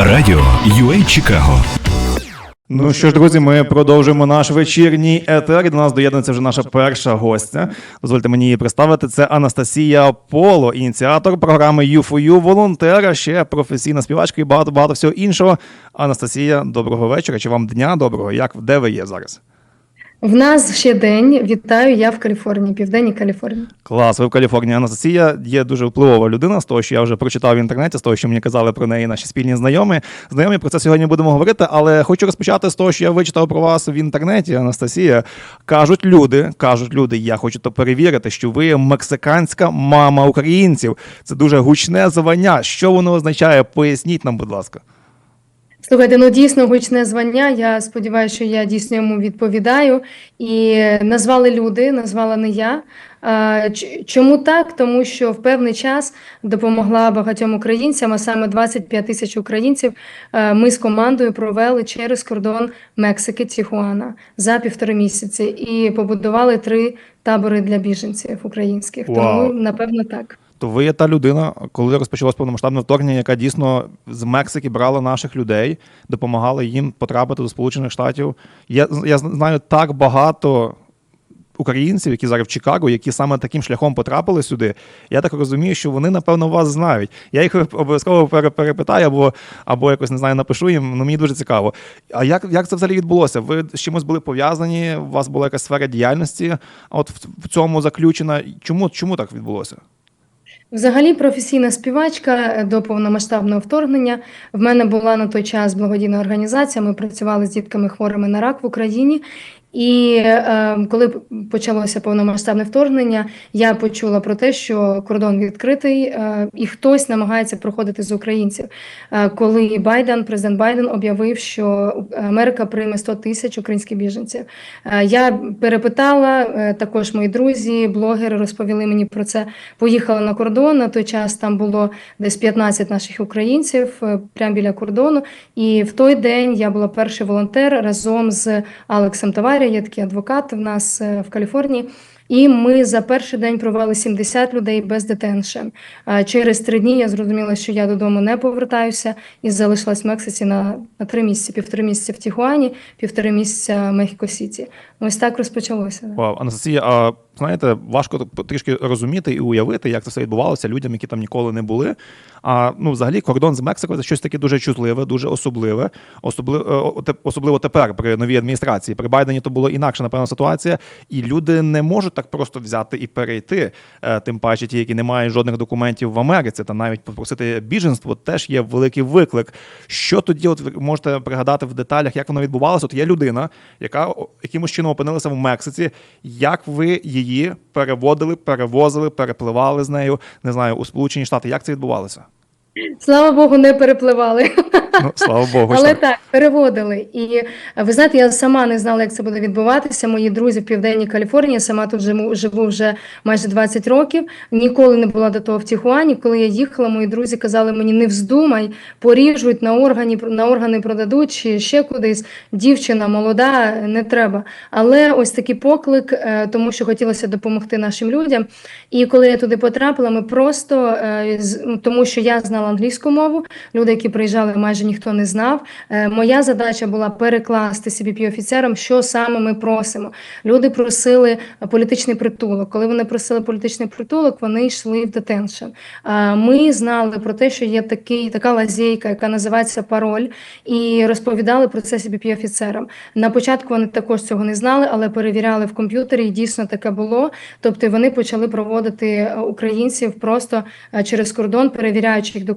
Радіо UA Чикаго. Ну що ж, друзі, ми продовжуємо наш вечірній етер. До нас доєднується вже наша перша гостя. Дозвольте мені її представити. Це Анастасія Поло, ініціатор програми U4U, волонтер, ще професійна співачка і багато багато всього іншого. Анастасія, доброго вечора. Чи вам дня доброго? Як де ви є зараз? В нас ще день. Вітаю, я в Каліфорнії, південній Каліфорнії. Клас, ви в Каліфорнії. Анастасія є дуже впливова людина з того, що я вже прочитав в інтернеті, з того, що мені казали про неї наші спільні знайомі. Знайомі про це сьогодні будемо говорити, але хочу розпочати з того, що я вичитав про вас в інтернеті. Анастасія кажуть люди, кажуть люди, я хочу то перевірити, що ви мексиканська мама українців. Це дуже гучне звання. Що воно означає? Поясніть нам, будь ласка. Слухайте, ну дійсно гучне звання. Я сподіваюся, що я дійсно йому відповідаю. І назвали люди, назвала не я. Чому так? Тому що в певний час допомогла багатьом українцям, а саме 25 тисяч українців. е, Ми з командою провели через кордон Мексики Тіхуана за півтори місяці і побудували три табори для біженців українських. Вау. Тому напевно так. То ви є та людина, коли розпочалось повномасштабне вторгнення, яка дійсно з Мексики брала наших людей, допомагала їм потрапити до Сполучених Штатів. Я, я знаю так багато українців, які зараз в Чикаго, які саме таким шляхом потрапили сюди. Я так розумію, що вони, напевно, вас знають. Я їх обов'язково пере- перепитаю або, або якось не знаю, напишу їм. Ну мені дуже цікаво. А як, як це взагалі відбулося? Ви з чимось були пов'язані? У вас була якась сфера діяльності? От в цьому заключена. Чому, чому так відбулося? Взагалі, професійна співачка е, до повномасштабного вторгнення. В мене була на той час благодійна організація. Ми працювали з дітками хворими на рак в Україні. І е, коли почалося повномасштабне вторгнення, я почула про те, що кордон відкритий, е, і хтось намагається проходити з українців. Е, коли Байден, президент Байден, об'явив, що Америка прийме 100 тисяч українських біженців. Е, я перепитала е, також мої друзі, блогери розповіли мені про це. Поїхала на кордон. На той час там було десь 15 наших українців е, прямо біля кордону. І в той день я була перший волонтер разом з Алексом Таварі, є такий адвокат в нас е, в Каліфорнії. І ми за перший день провели 70 людей без детеншн. А Через три дні я зрозуміла, що я додому не повертаюся і залишилась в Мексиці на, на три місяці, півтори місяці в Тіхуані, півтори місяця в Мехіко-Сіті. Ось так розпочалося. Вау, Анастасія, а знаєте, важко трішки розуміти і уявити, як це все відбувалося людям, які там ніколи не були. А ну, взагалі, кордон з Мексикою це щось таке дуже чутливе, дуже особливе. Особливо, особливо тепер при новій адміністрації. При Байдені то було інакша, напевно, ситуація, і люди не можуть так просто взяти і перейти. Е, Тим паче, ті, які не мають жодних документів в Америці, та навіть попросити біженство, теж є великий виклик. Що тоді, от ви можете пригадати в деталях, як воно відбувалося? От є людина, яка якимось чином опинилася в Мексиці. Як ви її переводили, перевозили, перепливали з нею, не знаю, у Сполучені Штати? Як це відбувалося? Слава Богу, не перепливали. Ну, слава Богу, Але що так, переводили. І ви знаєте, я сама не знала, як це буде відбуватися. Мої друзі в Південній Каліфорнії, сама тут живу, живу вже майже 20 років. Ніколи не була до того в Тіхуані. Коли я їхала, мої друзі казали мені: не вздумай, поріжуть на органі, на органи продадуть чи ще кудись. Дівчина молода, не треба. Але ось такий поклик, е, тому що хотілося допомогти нашим людям. І коли я туди потрапила, ми просто е, ну, тому, що я знала англійську мову, люди, які приїжджали, майже ніхто не знав. Е, Моя задача була перекласти cbp офіцерам, що саме ми просимо. Люди просили політичний притулок. Коли вони просили політичний притулок, вони йшли в детеншн. Ми знали про те, що є такий, така лазейка, яка називається пароль, і розповідали про це cbp офіцерам. На початку вони також цього не знали, але перевіряли в комп'ютері, і дійсно таке було. Тобто вони почали проводити е, українців просто е, через кордон, перевіряючи їх документи.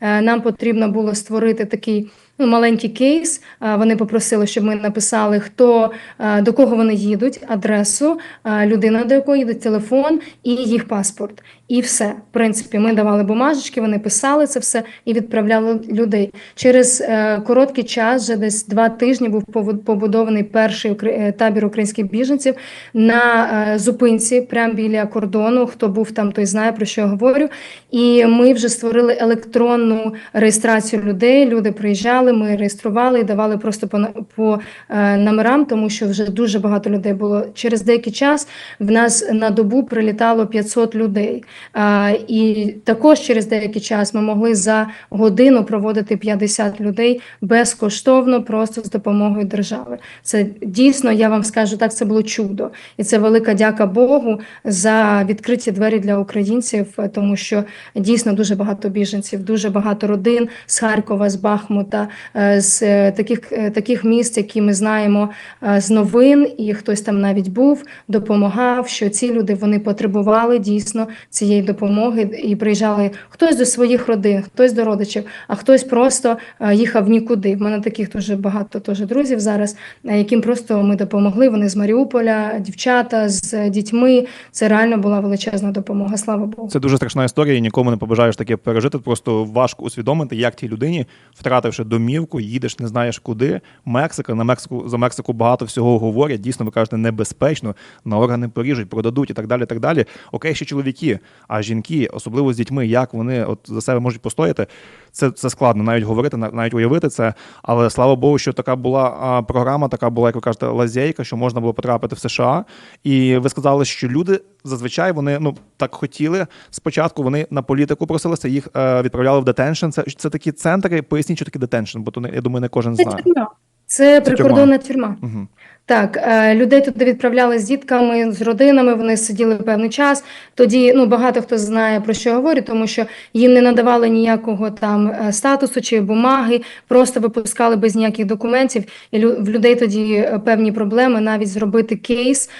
Е, Нам потрібно було створити такий. Ну, маленький кейс. Вони попросили, щоб ми написали, хто до кого вони їдуть, адресу, людина, до якої їдуть, телефон і їх паспорт. І все. В принципі, ми давали бумажечки, вони писали це все і відправляли людей. Через е, короткий час, вже десь два тижні, був побудований перший е, табір українських біженців на е, зупинці, прямо біля кордону. Хто був там, той знає про що я говорю. І ми вже створили електронну реєстрацію людей. Люди приїжджали, ми реєстрували і давали просто по, по е, номерам, тому що вже дуже багато людей було. Через деякий час в нас на добу прилітало 500 людей. А, І також через деякий час ми могли за годину проводити 50 людей безкоштовно, просто з допомогою держави. Це дійсно, я вам скажу так, це було чудо, і це велика дяка Богу за відкриті двері для українців, е, тому що дійсно дуже багато біженців, дуже багато родин з Харкова, з Бахмута, е, з е, таких, е, таких міст, які ми знаємо е, з новин, і хтось там навіть був, допомагав. Що ці люди вони потребували дійсно цієї допомоги і приїжджали хтось до своїх родин, хтось до родичів, а хтось просто е, їхав нікуди. В мене таких дуже багато теж друзів зараз, е, яким просто ми допомогли. Вони з Маріуполя, дівчата з дітьми. Це реально була величезна допомога. Слава Богу. Це дуже страшна історія, і нікому не побажаєш таке пережити. Просто важко усвідомити, як тій людині, втративши домівку, їдеш, не знаєш куди. Мексика на Мексику за Мексику багато всього говорять. Дійсно, ви кажете, небезпечно, на органи поріжуть, продадуть і так далі. так далі. Окей, ще чоловіки, а жінки, особливо з дітьми, як вони от за себе можуть постояти. Це, це складно навіть говорити, на- навіть уявити це. Але слава Богу, що така була програма, така була, як ви кажете, лазейка, що можна було потрапити в США. І ви сказали, що люди зазвичай вони ну так хотіли. Спочатку вони на політику просилися, їх е, відправляли в детеншн. Це, це такі центри. Поясніть, що таке детеншн, бо то не- я думаю, не кожен Це знає. тюрма. Це прикордонна тюрма. Угу. Так, е, людей туди відправляли з дітками, з родинами. Вони сиділи певний час. Тоді ну багато хто знає про що я говорю, тому що їм не надавали ніякого там е, статусу чи бумаги, просто випускали без ніяких документів. І в людей тоді е, певні проблеми навіть зробити кейс,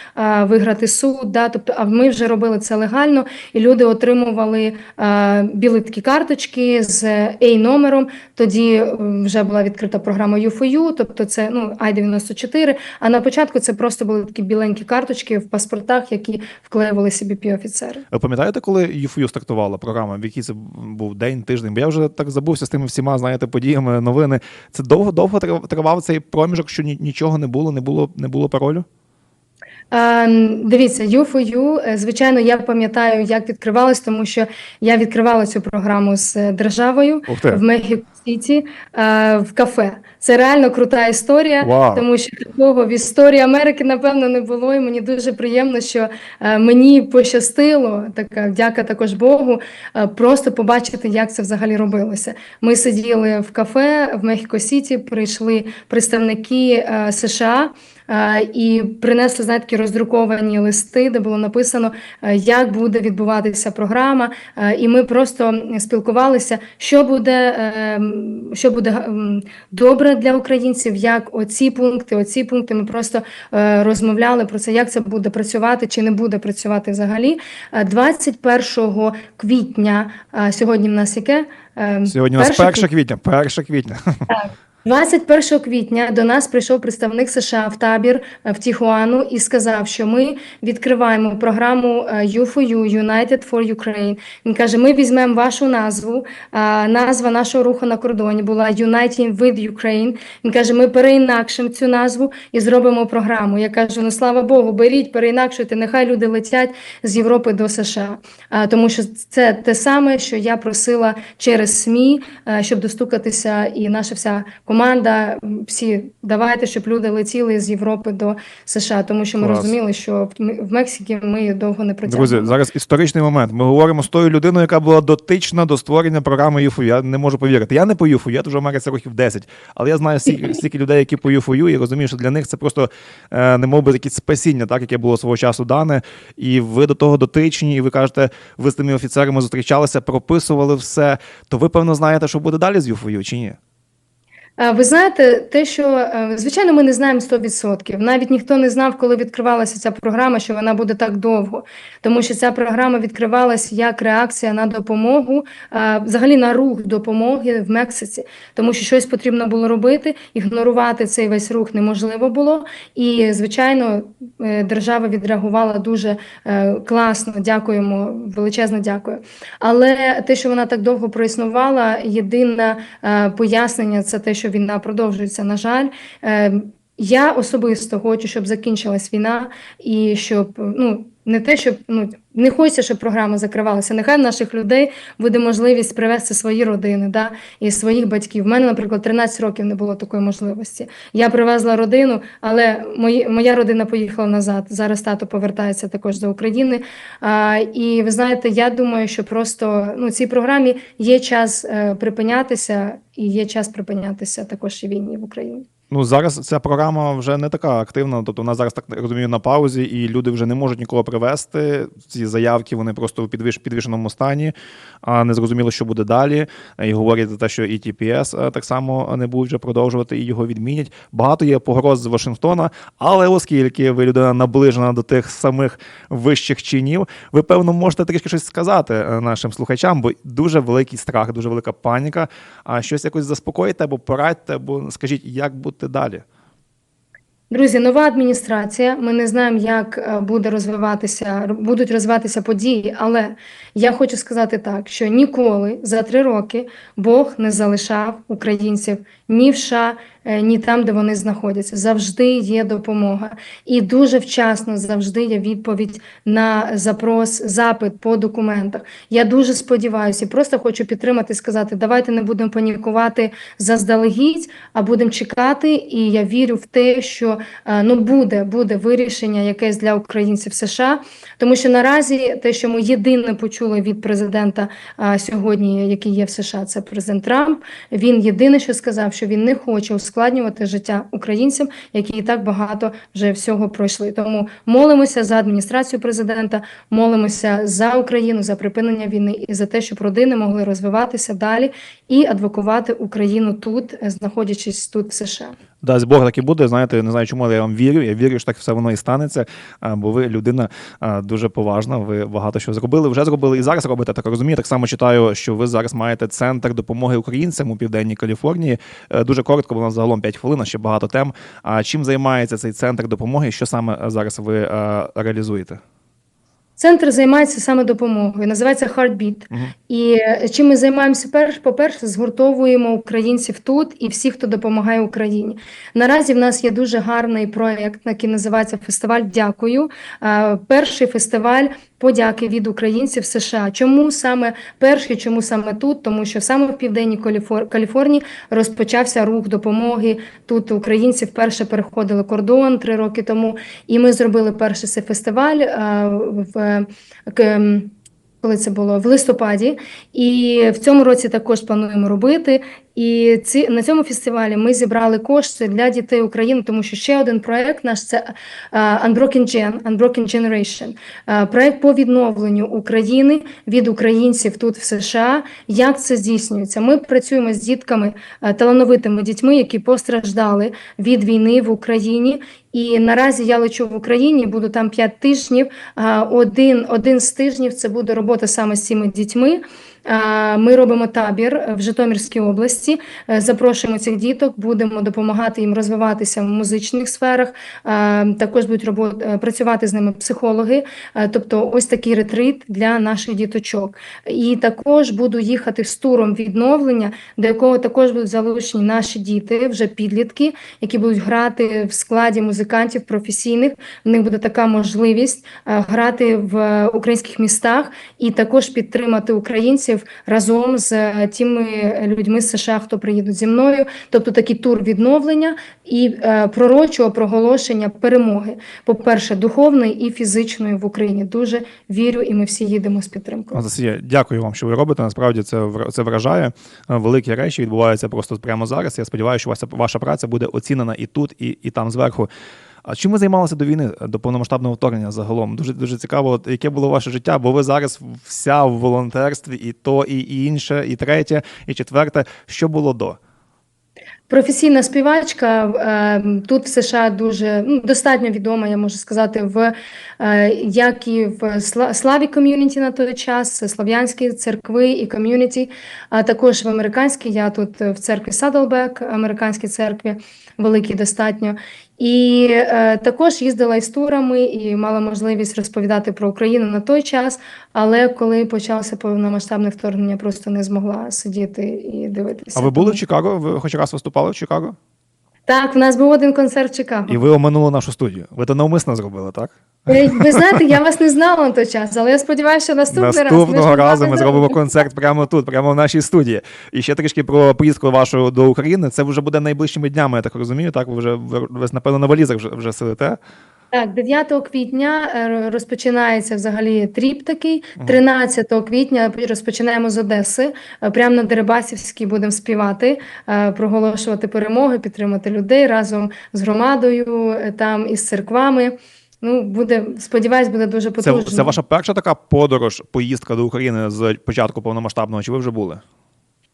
виграти суд. Да? Тобто, а ми вже робили це легально, і люди отримували білі такі карточки з a номером. Тоді вже була відкрита програма U4U, тобто це ну I-94, а на початку це просто були такі біленькі карточки в паспортах, які вклеювали собі піофіцери. Ви пам'ятаєте, коли ЮФЮ стартувала програма? В якій це був день, тиждень? Бо я вже так забувся з тими всіма, знаєте, подіями, новини. Це довго довго трив- тривав цей проміжок, що нічого не було, не було, не було паролю? Е, Дивіться, U4U, е, звичайно, я пам'ятаю, як відкривалось, тому що я відкривала цю програму з е, державою в Мехіко Сіті е, в кафе. Це реально крута історія, Вау. тому що такого в історії Америки напевно не було. І мені дуже приємно, що мені пощастило, така вдяка також Богу, просто побачити, як це взагалі робилося. Ми сиділи в кафе в Мехіко Сіті, прийшли представники США. Е, І принесли знаєте, такі роздруковані листи, де було написано, е, як буде відбуватися програма. Е, І ми просто спілкувалися, що буде, що буде добре для українців, як оці пункти, оці пункти. Ми просто розмовляли про це, як це буде працювати чи не буде працювати взагалі. Е, 21 квітня, сьогодні в нас яке? Сьогодні у нас 1 1 квітня, 1 квітня. 21 квітня до нас прийшов представник США в табір е, в Тіхуану і сказав, що ми відкриваємо програму е, U4U, United for Ukraine. Він каже: ми візьмемо вашу назву. а Назва нашого руху на кордоні була Uniting with Ukraine. Він каже: ми переінакшимо цю назву і зробимо програму. Я кажу: ну слава Богу, беріть, переінакшуйте, нехай люди летять з Європи до США. Тому що це те саме, що я просила через СМІ, е, щоб достукатися, і наша вся команда, м, всі давайте, щоб люди летіли з Європи до США, тому що ми Клас. розуміли, що в Мексиці ми довго не протягнемо. Друзі, зараз історичний момент. Ми говоримо з тою людиною, яка була дотична до створення програми ЮФУ. Я не можу повірити. Я не по ЮФУ, я вже в Америці років 10. Але я знаю стільки, стільки людей, які по ЮФУ, і розумію, що для них це просто е, не мов би якесь спасіння, так яке було свого часу дане. І ви до того дотичні, і ви кажете, ви з тими офіцерами зустрічалися, прописували все. То ви певно знаєте, що буде далі з ЮФУ, чи ні? Е, Ви знаєте, те, що е, звичайно, ми не знаємо 100%. Навіть ніхто не знав, коли відкривалася ця програма, що вона буде так довго, тому що ця програма відкривалася як реакція на допомогу, е, взагалі на рух допомоги в Мексиці, тому що щось потрібно було робити, ігнорувати цей весь рух неможливо було. І звичайно, держава відреагувала дуже класно. Дякуємо, величезно дякую. Але те, що вона так довго проіснувала, єдине пояснення це те, що війна продовжується. На жаль, Е, я особисто хочу, щоб закінчилась війна і щоб ну. Не те, щоб ну не хочеться, щоб програма закривалася. Нехай в наших людей буде можливість привезти свої родини, да, і своїх батьків. У мене, наприклад, 13 років не було такої можливості. Я привезла родину, але мої, моя родина поїхала назад. Зараз тато повертається також до України. А, і ви знаєте, я думаю, що просто ну цій програмі є час е, припинятися, і є час припинятися також і війні в Україні. Ну зараз ця програма вже не така активна. Тобто вона зараз так розумію на паузі, і люди вже не можуть нікого привезти. Ці заявки вони просто у підвіш, підвішеному стані, а не зрозуміло, що буде далі. І говорять за те, що і TPS так само не будуть вже продовжувати і його відмінять. Багато є погроз з Вашингтона, але оскільки ви людина наближена до тих самих вищих чинів, ви певно можете трішки щось сказати е, нашим слухачам, бо дуже великий страх, дуже велика паніка. А щось якось заспокоїте або порадьте, або скажіть, як бути далі. Друзі, нова адміністрація. Ми не знаємо, як е, буде розвиватися, будуть розвиватися події, але я хочу сказати так, що ніколи за три роки Бог не залишав українців ні в США, ні там, де вони знаходяться. Завжди є допомога, і дуже вчасно завжди є відповідь на запрос, запит по документах. Я дуже сподіваюся, і просто хочу підтримати, сказати, давайте не будемо панікувати заздалегідь, а будемо чекати. І я вірю в те, що е, ну буде, буде вирішення якесь для українців США, тому що наразі те, що ми єдине почули від президента сьогодні, який є в США, це президент Трамп. Він єдине, що сказав, що він не хоче ускладнювати життя українцям, які і так багато вже всього пройшли. Тому молимося за адміністрацію президента, молимося за Україну, за припинення війни і за те, щоб родини могли розвиватися далі і адвокувати Україну тут, знаходячись тут в США. Дасть Бог так і буде. Знаєте, не знаю, чому але я вам вірю. Я вірю, що так все воно і станеться. Бо ви людина дуже поважна. Ви багато що зробили, вже зробили і зараз робите. Так розумію. Так само читаю, що ви зараз маєте центр допомоги українцям у південній Каліфорнії. Е, Дуже коротко, бо нас загалом 5 хвилин, а ще багато тем. А чим займається цей центр допомоги? Що саме зараз ви е, реалізуєте? Центр займається саме допомогою, називається Heartbeat. Мгм. І е, чим ми займаємося перш, по-перше, згуртовуємо українців тут і всіх, хто допомагає Україні. Наразі в нас є дуже гарний проект, який називається Фестиваль Дякую. Е, Перший фестиваль подяки від українців США. Чому саме перший, чому саме тут? Тому що саме в південній Каліфор- Каліфорнії розпочався рух допомоги. Тут українці вперше переходили кордон три роки тому, і ми зробили перший цей фестиваль е, в коли це було в листопаді, і в цьому році також плануємо робити. І ці на цьому фестивалі ми зібрали кошти для дітей України, тому що ще один проект наш це е, Unbroken Gen, Unbroken Generation, е, проект по відновленню України від українців тут в США. Як це здійснюється? Ми працюємо з дітками, е, талановитими дітьми, які постраждали від війни в Україні. І наразі я лечу в Україні, буду там 5 тижнів. Один, один з тижнів це буде робота саме з цими дітьми. А, Ми робимо табір в Житомирській області. Е, Запрошуємо цих діток, будемо допомагати їм розвиватися в музичних сферах. Також будуть робот, е, працювати з ними психологи. Е, Тобто, ось такий ретрит для наших діточок. І також буду їхати з туром відновлення, до якого також будуть залучені наші діти, вже підлітки, які будуть грати в складі музикантів професійних. В них буде така можливість е, грати в е, українських містах і також підтримати українців разом з е, тими людьми з США, хто приїдуть зі мною. Тобто такий тур відновлення і е, пророчого проголошення перемоги. По-перше, духовної і фізичної в Україні. Дуже вірю, і ми всі їдемо з підтримкою. Анастасія, дякую вам, що ви робите. Насправді це це вражає. Е, Великі речі відбуваються просто прямо зараз. Я сподіваюся, що ваша, ваша праця буде оцінена і тут, і, і там зверху. А чим ви займалися до війни, до повномасштабного вторгнення загалом? Дуже дуже цікаво, яке було ваше життя, бо ви зараз вся в волонтерстві, і то, і, інше, і третє, і четверте. Що було до? Професійна співачка е, тут в США дуже ну, достатньо відома, я можу сказати, в е, як і в Славі ком'юніті на той час, слав'янські церкви і ком'юніті, а також в американській. Я тут в церкві Садлбек, американській церкві, великій достатньо. І е, також їздила із турами і мала можливість розповідати про Україну на той час. Але коли почалося повномасштабне вторгнення, просто не змогла сидіти і дивитися. А ви були в Чикаго? Ви хоч раз виступали в Чикаго? так, в нас був один концерт в Чикаго. І ви оминули нашу студію. Ви то навмисно зробили, так? Ви знаєте, я вас не знала на той час, але я сподіваюся, що наступний раз Наступного ми ж разу ми зробимо концерт прямо тут, прямо в нашій студії. І ще трішки про поїздку вашу до України. Це вже буде найближчими днями, я так розумію. Так, ви вже ви, напевно на валізах вже, вже сидите. Так, 9 квітня е, розпочинається взагалі тріп такий. 13 квітня розпочинаємо з Одеси. Е, Прямо на Дерибасівській будемо співати, е, проголошувати перемоги, підтримати людей разом з громадою, там із церквами. Ну, буде, сподіваюсь, буде дуже Це, це ваша перша така подорож, поїздка до України з початку повномасштабного, чи ви вже були?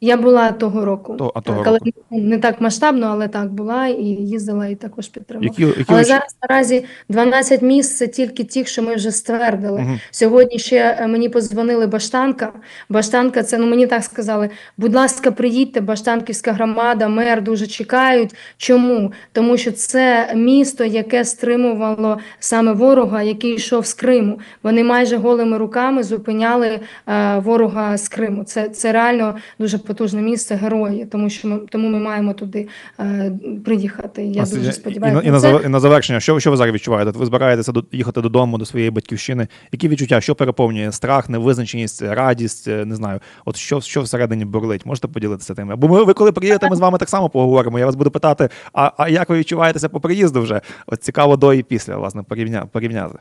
Я була того року. То- а того так, але року. не так масштабно, але так була і їздила, і також підтримала. Які, які Але ви- зараз наразі 12 місць це тільки ті, що ми вже ствердили. Мгм. Сьогодні ще е, мені позвонили Баштанка. Баштанка, це ну мені так сказали. Будь ласка, приїдьте, Баштанківська громада, мер дуже чекають. Чому? Тому що це місто, яке стримувало саме ворога, який йшов з Криму. Вони майже голими руками зупиняли е, ворога з Криму. Це, це реально дуже потужне місце, герої, тому що ми тому ми маємо туди е, приїхати. Я А, дуже і- І, сподіваюся. і, на, зав- і на завершення, що, що ви зараз відчуваєте? Ви збираєтеся до, їхати додому, до своєї батьківщини. Які відчуття? Що переповнює? Страх, невизначеність, радість, е, не знаю. От що, що всередині бурлить? Можете поділитися тим? Бо ми, ви коли приїдете, ми з вами так само поговоримо. Я вас буду питати, а, а як ви відчуваєтеся по приїзду вже? От цікаво до і після, власне, порівня, порівняти.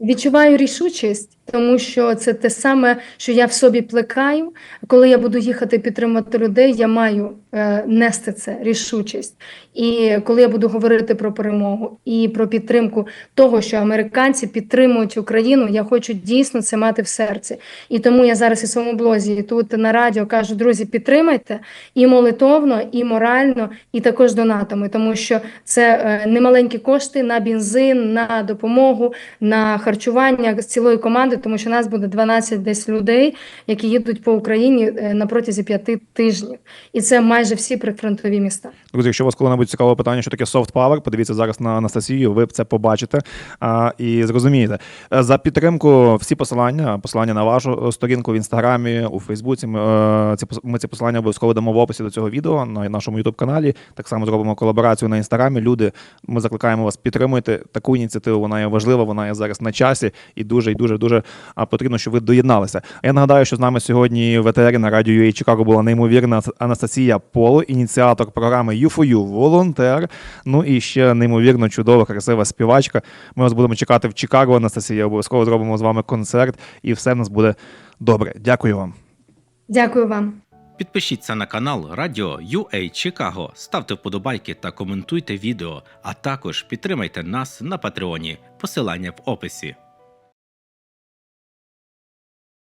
Відчуваю рішучість, тому що це те саме, що я в собі плекаю. Коли я буду їхати підтримати людей, я маю е, нести це рішучість. І коли я буду говорити про перемогу і про підтримку того, що американці підтримують Україну, я хочу дійсно це мати в серці. І тому я зараз і своєму блозі, тут на радіо кажу, друзі, підтримайте і молитовно, і морально, і також донатами, тому що це е, немаленькі кошти на бензин, на допомогу, на харчування з цілої команди, тому що нас буде 12 десь людей, які їдуть по Україні е, на протязі п'яти тижнів, і це майже всі прифронтові міста. Друзі, якщо у вас коли-небудь цікаве питання, що таке soft power, подивіться зараз на Анастасію, ви це побачите а, і зрозумієте. Е, За підтримку всі посилання, посилання на вашу е, сторінку в інстаграмі, у Фейсбуці. Ми, ці, ми ці посилання обов'язково дамо в описі до цього відео на нашому youtube каналі. Так само зробимо колаборацію на інстаграмі. Люди, ми закликаємо вас підтримуйте таку ініціативу. Вона є важлива, вона є зараз на часі і дуже і дуже дуже а, потрібно, щоб ви доєдналися. Я нагадаю, що з нами сьогодні в етері на радіо UA Чикаго була неймовірна Анастасія Поло, ініціатор програми U4U, волонтер. Ну і ще неймовірно чудова, красива співачка. Ми вас будемо чекати в Чикаго, Анастасія. Обов'язково зробимо з вами концерт, і все в нас буде добре. Дякую вам. Дякую вам. Підпишіться на канал Радіо UA Чикаго, ставте вподобайки та коментуйте відео, а також підтримайте нас на Патреоні. Посилання в описі.